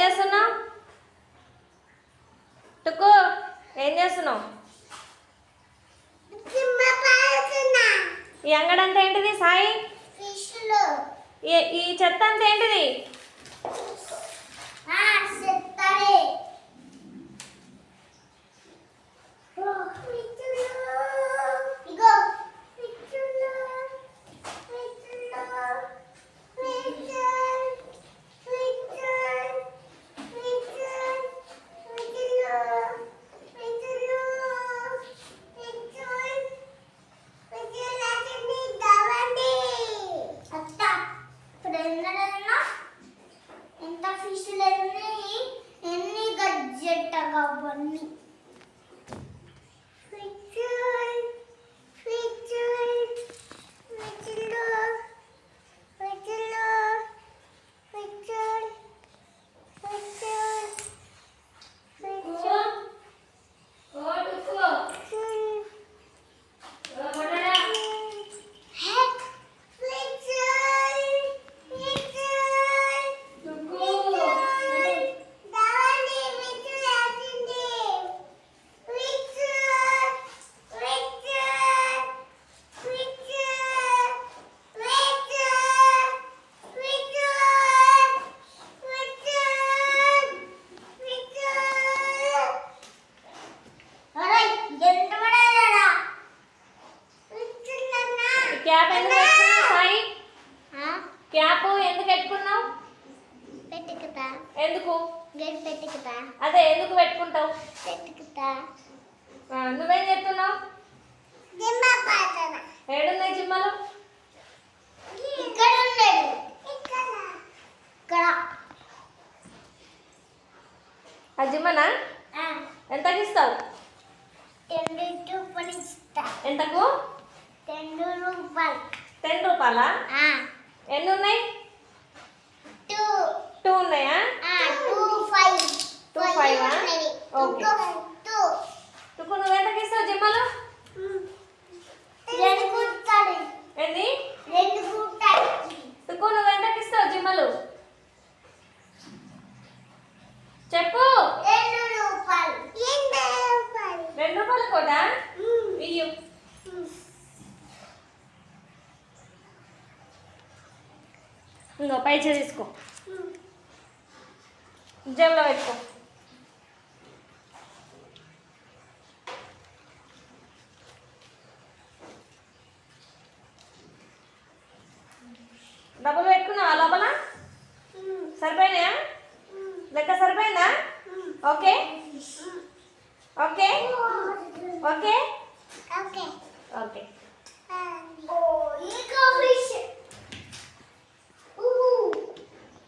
చేస్తున్నావు? టుక్కు ఏం చేస్తున్నావు? ఈ అంగడి అంతా ఏంటిది సాయి? ఈ చెత్త అంతా ఏంటిది? ఎంత ఎన్ని గజ్జెట్టగా అవన్నీ. క్యాప్ ఎందుకు పెట్టుకున్నావు సాయి? క్యాప్ ఎందుకు పెట్టుకున్నావు? పెట్టుకుతా. ఎందుకు? పెట్టుకుతా. అదే ఎందుకు పెట్టుకుంటావు? పెట్టుకుతా. నువ్వేం చెప్తున్నావు ఏడున్నాయి జిమ్మలు? ఇక్కడ ఉన్నాడు. ఇక్కడ. ఇక్కడ. ఆ జిమ్మనా? ఎంతకి ఇస్తావు ఎంతకు? రూపాయలు. టెన్ రూపాయలా? ఎన్ని ఉన్నాయి టూ. టూ ఉన్నాయా? Two five. Two five. Okay. Two నువ్వు ఎంతకి ఇస్తావు జిమ్మలు? రెండు కుట్టాడు ఏంది రెండు నువ్వు ఎంతకి ఇస్తావు జిమ్మలు? చెప్పు. రెండు రూపాయలు. రెండు రూపాయలు. కోట ఇయ్యు. ఇంకో పైసా తీసుకో. జేబులో పెట్టుకో. డబ్బులు పెట్టుకున్నావా లోపల? సరిపోయినాయా? లెక్క సరిపోయిందా? Okay? Okay? Okay? Okay. Okay.